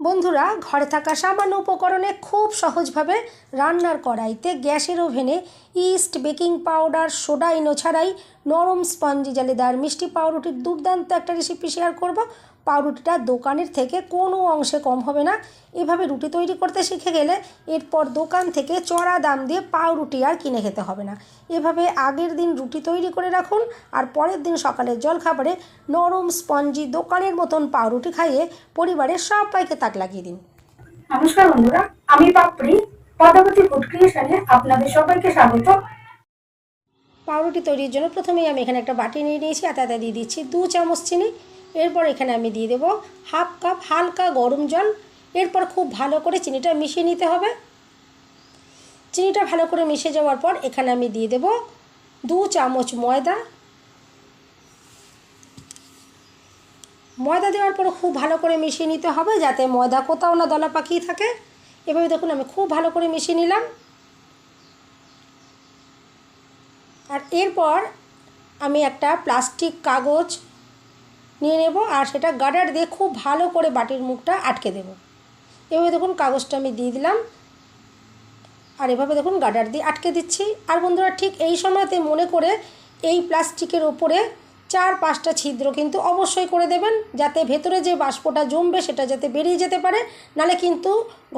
বন্ধুরা, ঘরে থাকা সামান্য উপকরণে খুব সহজভাবে রান্নার কড়াইতে গ্যাসের ওভেনে yeast baking powder, soda, Eno ছাড়াই নরম স্পঞ্জি জালিদার, মিষ্টি পাউরুটির দুর্দান্ত একটা রেসিপি শেয়ার করব। পাউরুটিটা দোকানের থেকে কোনো অংশে কম হবে না। এভাবে রুটি তৈরি করতে শিখে গেলে এরপর দোকান থেকে চড়া দাম দিয়ে পাউরুটি আর কিনে খেতে হবে না। এভাবে আগের দিন রুটি তৈরি করে রাখুন আর পরের দিন সকালের জলখাবারে নরম স্পঞ্জি দোকানের মতন পাউরুটি খাইয়ে পরিবারের সবাইকে তাক লাগিয়ে দিন। নমস্কার বন্ধুরা আমি পাপড়ি পদাবতী ফুড ক্রিয়েশনে আপনাদের সবাইকে স্বাগত। পাউরুটি তৈরির জন্য প্রথমেই আমি এখানে একটা বাটি নিয়ে নিয়েছি আর তাতে দিয়ে দিচ্ছি দু চামচ চিনি। এরপর এখানে আমি দিয়ে দেবো হাফ কাপ হালকা গরম জল। এরপর খুব ভালো করে চিনিটা মিশিয়ে নিতে হবে। চিনিটা ভালো করে মিশে যাওয়ার পর এখানে আমি দিয়ে দেবো দু চামচ ময়দা। ময়দা দেওয়ার পর খুব ভালো করে মিশিয়ে নিতে হবে যাতে ময়দা কোথাও না দলা পাকিয়ে থাকে। এভাবে দেখুন আমি খুব ভালো করে মিশিয়ে নিলাম। আর এরপর আমি একটা প্লাস্টিক কাগজ নিয়ে নেব আর সেটা গার্ডার দিয়ে খুব ভালো করে বাটির মুখটা আটকে দেব। এভাবে দেখুন কাগজটা আমি দিয়ে দিলাম। আর এভাবে দেখুন গার্ডার দিয়ে আটকে দিচ্ছি। আর বন্ধুরা ঠিক এই সময়তে মনে করে এই প্লাস্টিকের ওপরে চার পাঁচটা ছিদ্র কিন্তু অবশ্যই করে দেবেন, যাতে ভেতরে যে বাষ্পটা জমবে সেটা যাতে বেরিয়ে যেতে পারে। নালে কিন্তু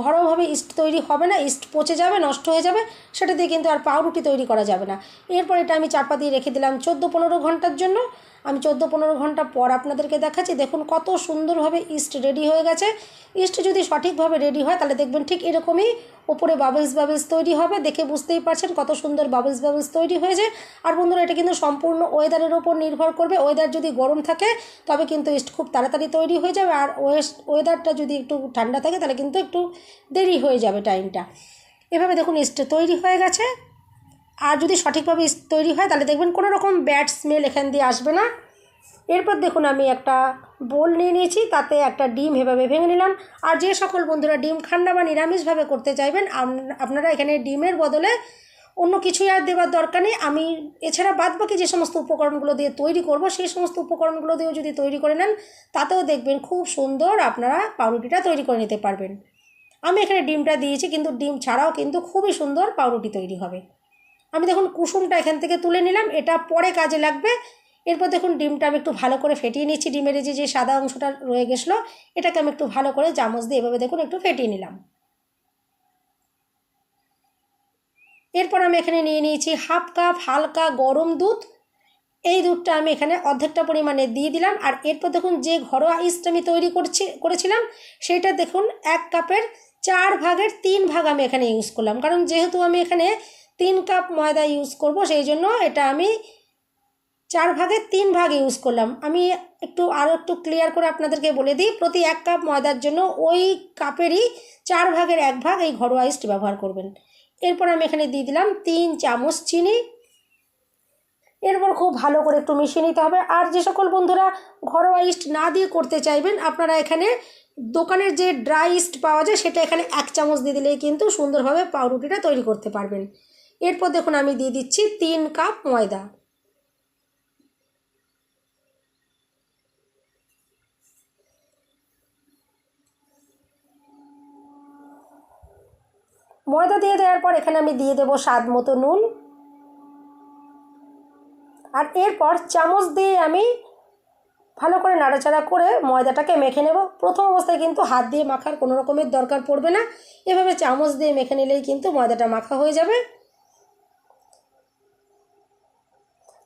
ঘরোয়াভাবে ইস্ট তৈরি হবে না, ইস্ট পচে যাবে, নষ্ট হয়ে যাবে, সেটা দিয়ে কিন্তু আর পাউরুটি তৈরি করা যাবে না। এরপর এটা আমি চাপা দিয়ে রেখে দিলাম চোদ্দ পনেরো ঘণ্টার জন্য। আমি চোদ্দ পনেরো ঘণ্টা পর আপনাদেরকে দেখাচ্ছি। দেখুন কত সুন্দরভাবে ইস্ট রেডি হয়ে গেছে। ইস্ট যদি সঠিকভাবে রেডি হয়, তাহলে দেখবেন ঠিক এরকমই ওপরে বাবলস বাবলস তৈরি হবে। দেখে বুঝতেই পারছেন কত সুন্দর বাবলস বাবলস তৈরি হয়েছে। আর বন্ধুরা, এটা কিন্তু সম্পূর্ণ ওয়েদারের ওপর নির্ভর করবে। ওয়েদার যদি গরম থাকে, তবে কিন্তু ইস্ট খুব তাড়াতাড়ি তৈরি হয়ে যাবে। আর ওয়েস্ট ওয়েদারটা যদি একটু ঠান্ডা থাকে, তাহলে কিন্তু একটু দেরি হয়ে যাবে টাইমটা। এভাবে দেখুন ইস্ট তৈরি হয়ে গেছে। আর যদি সঠিকভাবে তৈরি হয়, তাহলে দেখবেন কোনো রকম ব্যাড স্মেল এখান দিয়ে আসবে না। এরপর দেখুন, আমি একটা বোল নিয়ে নিয়েছি, তাতে একটা ডিম এভাবে ভেঙে নিলাম। আর যে সকল বন্ধুরা ডিম ঠান্ডা বা নিরামিষভাবে করতে চাইবেন আপনারা এখানে ডিমের বদলে অন্য কিছুই আর দেওয়ার দরকার নেই। আমি এছাড়া বাদ বাকি যে সমস্ত উপকরণগুলো দিয়ে তৈরি করব, সেই সমস্ত উপকরণগুলো দিয়েও যদি তৈরি করে নেন, তাতেও দেখবেন খুব সুন্দর আপনারা পাউরুটিটা তৈরি করে নিতে পারবেন। আমি এখানে ডিমটা দিয়েছি, কিন্তু ডিম ছাড়াও কিন্তু খুবই সুন্দর পাউরুটি তৈরি হবে। আমি দেখুন কুসুমটা এখান থেকে তুলে নিলাম, এটা পরে কাজে লাগবে। এরপর দেখুন ডিমটা আমি একটু ভালো করে ফেটিয়ে নিচ্ছি, ডিমের যে যে সাদা অংশটা রয়ে গেছিল, এটাকে আমি একটু ভালো করে চামচ দিয়ে এভাবে দেখুন একটু ফেটিয়ে নিলাম। এরপর আমি এখানে নিয়ে নিয়েছি হাফ কাপ হালকা গরম দুধ। এই দুধটা আমি এখানে অর্ধেকটা পরিমাণে দিয়ে দিলাম, আর এরপর দেখুন যে ঘরোয়া ইস্ট আমি তৈরি করছি, করেছিলাম, সেটা দেখুন এক কাপের চার ভাগের তিন ভাগ আমি এখানে ইউজ করলাম। কারণ যেহেতু আমি এখানে তিন কাপ ময়দা ইউজ করব, সেই জন্য এটা আমি চার ভাগের তিন ভাগ ইউজ করলাম। আমি একটু আরও একটু ক্লিয়ার করে আপনাদেরকে বলে দিই, প্রতি এক কাপ ময়দার জন্য ওই কাপেরই চার ভাগের এক ভাগ এই ঘরোয়া ইস্ট ব্যবহার করবেন। এরপর আমি এখানে দিয়ে দিলাম তিন চামচ চিনি। এরপর খুব ভালো করে একটু মিশিয়ে নিতে হবে। আর যে সকল বন্ধুরা ঘরোয়া ইস্ট না দিয়ে করতে চাইবেন, আপনারা এখানে দোকানের যে ড্রাই ইস্ট পাওয়া যায়, সেটা এখানে এক চামচ দিয়ে দিলেই কিন্তু সুন্দরভাবে পাউরুটিটা তৈরি করতে পারবেন। এরপর দেখুন আমি দিয়ে দিচ্ছি তিন কাপ ময়দা। ময়দা দিয়ে দেওয়ার পর এখানে আমি দিয়ে দেবো স্বাদ মতো নুন। আর এরপর চামচ দিয়ে আমি ভালো করে নাড়াচাড়া করে ময়দাটাকে মেখে নেব। প্রথম অবস্থায় কিন্তু হাত দিয়ে মাখার কোনো রকমের দরকার পড়বে না। এভাবে চামচ দিয়ে মেখে নিলেই কিন্তু ময়দাটা মাখা হয়ে যাবে।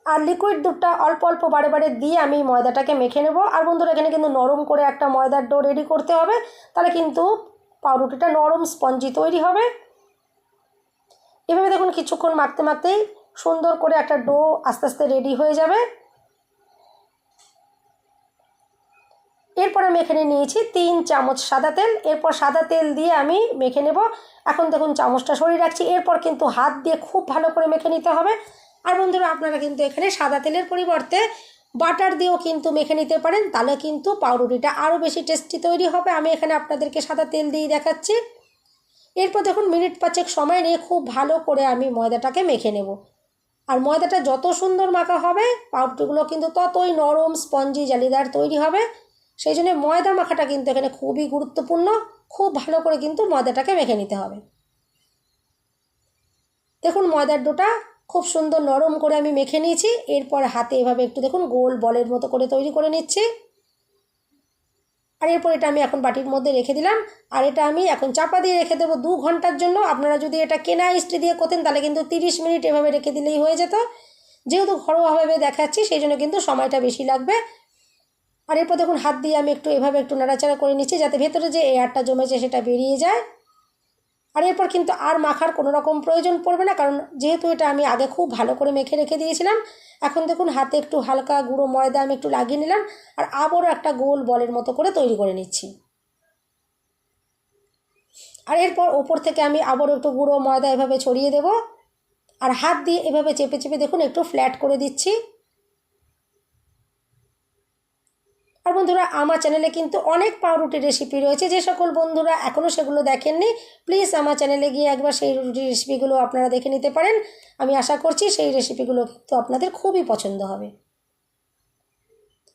আর লিকুইড দুধটা অল্প অল্প বারে বারে দিয়ে আমি ময়দাটাকে মেখে নেব। আর বন্ধুরা, এখানে কিন্তু নরম করে একটা ময়দার ডো রেডি করতে হবে। তাহলে কিন্তু পাউরুটিটা নরম স্পঞ্জি তৈরি হবে। এভাবে দেখুন কিছুক্ষণ মাখতে মাখতেই সুন্দর করে একটা ডো আস্তে আস্তে রেডি হয়ে যাবে। এরপর আমি এখানে নিয়েছি তিন চামচ সাদা তেল। এরপর সাদা তেল দিয়ে আমি মেখে নেব। এখন দেখুন চামচটা সরিয়ে রাখছি। এরপর কিন্তু হাত দিয়ে খুব ভালো করে মেখে নিতে হবে। আর বন্ধুরা, আপনারা কিন্তু এখানে সাদা তেলের পরিবর্তে বাটার দিয়েও কিন্তু মেখে নিতে পারেন। তাহলে কিন্তু পাউরুটিটা আরও বেশি টেস্টি তৈরি হবে। আমি এখানে আপনাদেরকে সাদা তেল দিয়ে দেখাচ্ছি। এরপর দেখুন, মিনিট পাঁচেক সময় নিয়ে খুব ভালো করে আমি ময়দাটাকে মেখে নেব। আর ময়দাটা যত সুন্দর মাখা হবে, পাউরুটিগুলো কিন্তু ততই নরম, স্পঞ্জি, জালিদার তৈরি হবে। সেই জন্য ময়দা মাখাটা কিন্তু এখানে খুবই গুরুত্বপূর্ণ। খুব ভালো করে কিন্তু ময়দাটাকে মেখে নিতে হবে। দেখুন, ময়দার ডোটা খুব সুন্দর নরম করে আমি মেখে নিয়েছি। এরপর হাতে এভাবে একটু দেখুন গোল বলের মতো করে তৈরি করে নিচ্ছি। আর এরপর এটা আমি এখন বাটির মধ্যে রেখে দিলাম। আর এটা আমি এখন চাপা দিয়ে রেখে দেবো দু ঘণ্টার জন্য। আপনারা যদি এটা কেনা ইস্ত্রি দিয়ে করতেন তাহলে কিন্তু তিরিশ মিনিট এভাবে রেখে দিলেই হয়ে যেত। যেহেতু ঘরোয়াভাবে দেখাচ্ছি, সেই জন্য কিন্তু সময়টা বেশি লাগবে। আর এরপর দেখুন হাত দিয়ে আমি একটু এভাবে একটু নাড়াচাড়া করে নিচ্ছি, যাতে ভেতরে যে এয়ারটা জমেছে সেটা বেরিয়ে যায়। আর এরপর কিন্তু আর মাখার কোনো রকম প্রয়োজন পড়বে না, কারণ যেহেতু এটা আমি আগে খুব ভালো করে মেখে রেখে দিয়েছিলাম, এখন দেখুন হাতে একটু হালকা গুঁড়ো ময়দা আমি একটু লাগিয়ে নিলাম আর আবারও একটা গোল বলের মতো করে তৈরি করে নিচ্ছি। আর এরপর ওপর থেকে আমি আবারও একটু গুঁড়ো ময়দা এভাবে ছড়িয়ে দেব, আর হাত দিয়ে এভাবে চেপে চেপে দেখুন একটু ফ্ল্যাট করে দিচ্ছি। আর বন্ধুরা, আমার চ্যানেলে কিন্তু অনেক পাউরুটির রেসিপি রয়েছে। যে সকল বন্ধুরা এখনও সেগুলো দেখেননি প্লিজ আমার চ্যানেলে গিয়ে একবার সেই রুটি রেসিপিগুলো আপনারা দেখে নিতে পারেন। আমি আশা করছি সেই রেসিপিগুলো কিন্তু আপনাদের খুবই পছন্দ হবে।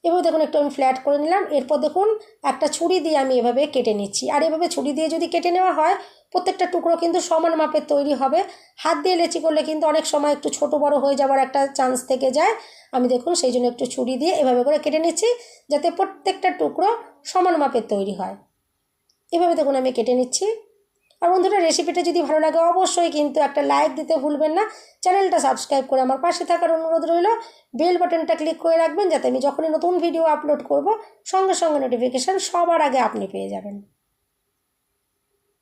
এবার দেখুন একটু আমি ফ্ল্যাট করে নিলাম। এরপর দেখুন একটা ছুরি দিয়ে আমি এভাবে কেটে নিচ্ছি। আর এভাবে ছুরি দিয়ে যদি কেটে নেওয়া হয়, প্রত্যেকটা টুকরো কিন্তু সমান মাপের তৈরি হবে। হাত দিয়ে লেচি করলে কিন্তু অনেক সময় একটু ছোট বড় হয়ে যাওয়ার একটা চান্স থেকে যায়। আমি দেখুন সেই জন্য একটু ছুরি দিয়ে এভাবে করে কেটে নিচ্ছি, যাতে প্রত্যেকটা টুকরো সমান মাপের তৈরি হয়। এভাবে দেখুন আমি কেটে নিচ্ছি। আর বন্ধুরা রেসিপিটা যদি ভালো লাগে অবশ্যই কিন্তু একটা লাইক দিতে ভুলবেন না। চ্যানেলটা সাবস্ক্রাইব করে আমার পাশে থাকার অনুরোধ রইল। বেল বাটনটা ক্লিক করে রাখবেন যাতে আমি যখনই নতুন ভিডিও আপলোড করব, সঙ্গে সঙ্গে নোটিফিকেশান সবার আগে আপনি পেয়ে যাবেন।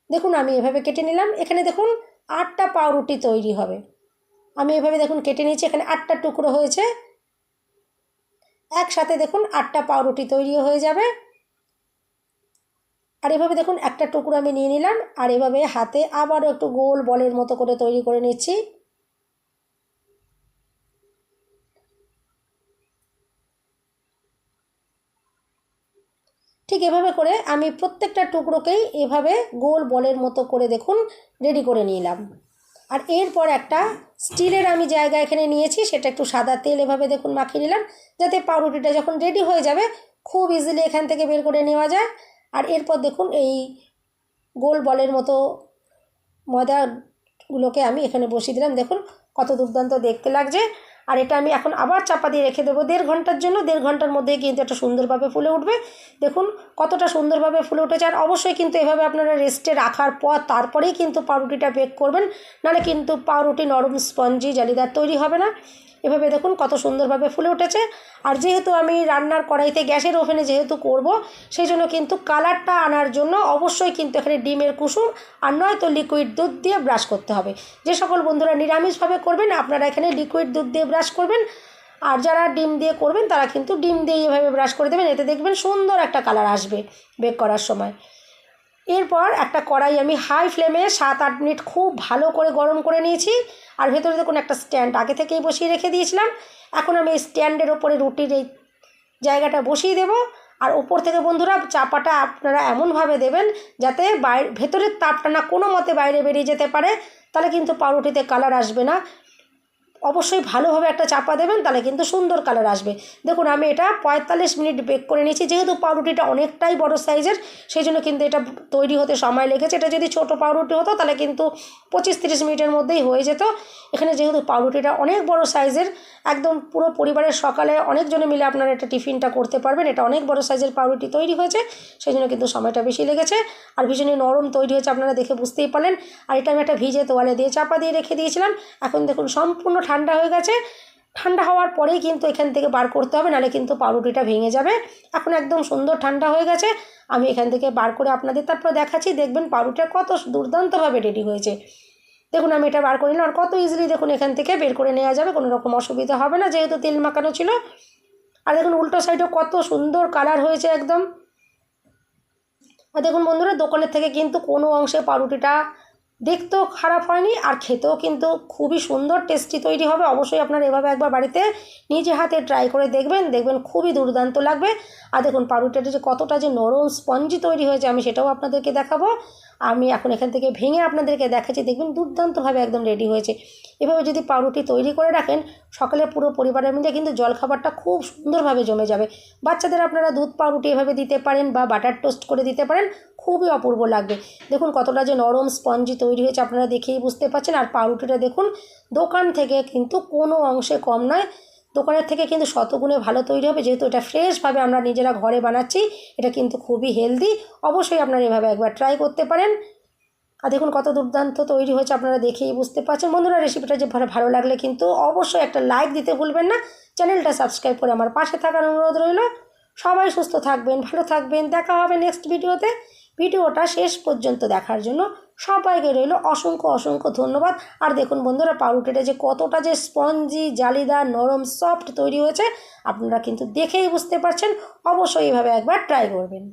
দেখুন, আমি এভাবে কেটে নিলাম। এখানে দেখুন, আটটা পাউরুটি তৈরি হবে। আমি এভাবে দেখুন কেটে নিয়েছি, এখানে আটটা টুকরো হয়েছে। একসাথে দেখুন, আটটা পাউরুটি তৈরিও হয়ে যাবে। আর এভাবে দেখুন একটা টুকরো আমি নিয়ে নিলাম, আর এভাবে হাতে আবারও একটু গোল বলের মতো করে তৈরি করে নিচ্ছি। ঠিক এভাবে করে আমি প্রত্যেকটা টুকরোকেই এভাবে গোল বলের মতো করে দেখুন রেডি করে নিলাম। আর এরপর একটা স্টিলের আমি জায়গা এখানে নিয়েছি, সেটা একটু সাদা তেল এভাবে দেখুন মাখিয়ে নিলাম, যাতে পাউরুটিটা যখন রেডি হয়ে যাবে, খুব ইজিলি এখান থেকে বের করে নেওয়া যায়। আর এরপর দেখুন এই গোল বলের মতো ময়দাগুলোকে আমি এখানে বসিয়ে দিলাম। দেখুন কত দুর্দান্ত দেখতে লাগছে। আর এটা আমি এখন আবার চাপা দিয়ে রেখে দেবো দেড় ঘণ্টার জন্য। দেড় ঘণ্টার মধ্যেই কিন্তু এটা সুন্দরভাবে ফুলে উঠবে। দেখুন কতটা সুন্দরভাবে ফুলে উঠেছে। আর অবশ্যই কিন্তু এভাবে আপনারা রেস্টে রাখার পর তারপরেই কিন্তু পাউরুটিটা বেক করবেন। নাহলে কিন্তু পাউরুটি নরম স্পঞ্জি জালিদার তৈরি হবে না। এভাবে দেখুন কত সুন্দরভাবে ফুলে উঠেছে। আর যেহেতু আমি রান্নার কড়াইতে গ্যাসের ওভেনে যেহেতু করব, সেই জন্য কিন্তু কালারটা আনার জন্য অবশ্যই কিন্তু এখানে ডিমের কুসুম আর নয়তো লিকুইড দুধ দিয়ে ব্রাশ করতে হবে। যে সকল বন্ধুরা নিরামিষভাবে করবেন, আপনারা এখানে লিকুইড দুধ দিয়ে ব্রাশ করবেন। আর যারা ডিম দিয়ে করবেন, তারা কিন্তু ডিম দিয়ে এভাবে ব্রাশ করে দেবেন, এতে দেখবেন সুন্দর একটা কালার আসবে বেক করার সময়। এরপর একটা কড়াই আমি হাই ফ্লেমে সাত আট মিনিট খুব ভালো করে গরম করে নিয়েছি। আর ভেতরে দেখুন একটা স্ট্যান্ড আগে থেকেই বসিয়ে রেখে দিয়েছিলাম। এখন আমি এই স্ট্যান্ডের ওপরে রুটির এই জায়গাটা বসিয়ে দেবো। আর ওপর থেকে বন্ধুরা চাপাটা আপনারা এমনভাবে দেবেন যাতে বাইরে, ভেতরের তাপটা না কোনো মতে বাইরে বেরিয়ে যেতে পারে। তাহলে কিন্তু পাউরুটিতে কালার আসবে না। অবশ্যই ভালোভাবে একটা চাপা দেবেন, তাহলে কিন্তু সুন্দর কালার আসবে। দেখুন, আমি এটা পঁয়তাল্লিশ মিনিট বেক করে নিয়েছি, যেহেতু পাউরুটিটা অনেকটাই বড় সাইজের সেই জন্য কিন্তু এটা তৈরি হতে সময় লেগেছে। এটা যদি ছোট পাউরুটি হতো, তাহলে কিন্তু পঁচিশ তিরিশ মিনিটের মধ্যেই হয়ে যেত। এখানে যেহেতু পাউরুটিটা অনেক বড় সাইজের একদম পুরো পরিবারের সকালে অনেকজনে মিলে আপনারা এটা টিফিনটা করতে পারবেন। এটা অনেক বড় সাইজের পাউরুটি তৈরি হয়েছে সেই জন্য কিন্তু সময়টা বেশি লেগেছে। আর ভীষণই নরম তৈরি হয়েছে, আপনারা দেখে বুঝতেই পারলেন। আর এটা আমি একটা ভিজে তোয়ালে দিয়ে চাপা দিয়ে রেখে দিয়েছিলাম। এখন দেখুন, সম্পূর্ণ ঠান্ডা হয়ে গেছে। ঠান্ডা হওয়ার পরেই কিন্তু এখান থেকে বার করতে হবে, নাহলে কিন্তু পাউরুটিটা ভেঙে যাবে। এখন একদম সুন্দর ঠান্ডা হয়ে গেছে, আমি এখান থেকে বার করে আপনাদের তারপর দেখাচ্ছি। দেখবেন পাউরুটিটা কত দুর্দান্তভাবে রেডি হয়েছে। দেখুন, আমি এটা বার করে নিলাম, আর কত ইজিলি দেখুন এখান থেকে বের করে নেওয়া যাবে, কোনো রকম অসুবিধা হবে না, যেহেতু তেল মাখানো ছিল। আর দেখুন, উল্টো সাইডেও কত সুন্দর কালার হয়েছে একদম। আর দেখুন বন্ধুরা, দোকানের থেকে কিন্তু কোনো অংশে পাউরুটিটা দেখতেও খারাপ হয়নি আর খেতেও কিন্তু খুবই সুন্দর টেস্টি তৈরি হবে। অবশ্যই আপনারা এভাবে একবার বাড়িতে নিজে হাতে ট্রাই করে দেখবেন দেখবেন খুবই দুর্দান্ত লাগবে। আর দেখুন পাউরুটিটা যে কতটা যে নরম স্পঞ্জি তৈরি হয়েছে, আমি সেটাও আপনাদেরকে দেখাবো। আমি এখন এখান থেকে ভেঙে আপনাদেরকে দেখাচ্ছি, দেখবেন দুর্দান্তভাবে একদম রেডি হয়েছে। এভাবে যদি পাউরুটি তৈরি করে রাখেন, সকালে পুরো পরিবারের মধ্যে কিন্তু জলখাবারটা খুব সুন্দরভাবে জমে যাবে। বাচ্চাদের আপনারা দুধ পাউরুটি এভাবে দিতে পারেন বা বাটার টোস্ট করে দিতে পারেন খুবই অপূর্ব লাগবে। দেখুন কতটা যে নরম স্পঞ্জি তৈরি হয়েছে, আপনারা দেখেই বুঝতে পারছেন। আর পাউরুটিটা দেখুন, দোকান থেকে কিন্তু কোনো অংশে কম নয়। দোকানের থেকে কিন্তু শতগুণে ভালো তৈরি হবে। যেহেতু এটা ফ্রেশভাবে আমরা নিজেরা ঘরে বানাচ্ছি, এটা কিন্তু খুবই হেলদি। অবশ্যই আপনারা এভাবে একবার ট্রাই করতে পারেন। আর দেখুন কত দুর্দান্ত তৈরি হয়েছে, আপনারা দেখেই বুঝতে পারছেন। বন্ধুরা রেসিপিটা যে ভালো লাগলে কিন্তু অবশ্যই একটা লাইক দিতে ভুলবেন না। চ্যানেলটা সাবস্ক্রাইব করে আমার পাশে থাকার অনুরোধ রইল। সবাই সুস্থ থাকবেন, ভালো থাকবেন। দেখা হবে নেক্সট ভিডিওতে ভিডিওটা শেষ পর্যন্ত দেখার জন্য সবাইকে রইল অসংখ্য অসংখ্য ধন্যবাদ। আর দেখুন বন্ধুরা পাউরুটিটা যে কতটা যে স্পঞ্জি জালিদার নরম সফট তৈরি হয়েছে, আপনারা কিন্তু দেখেই বুঝতে পারছেন। অবশ্যই এভাবে একবার ট্রাই করবেন।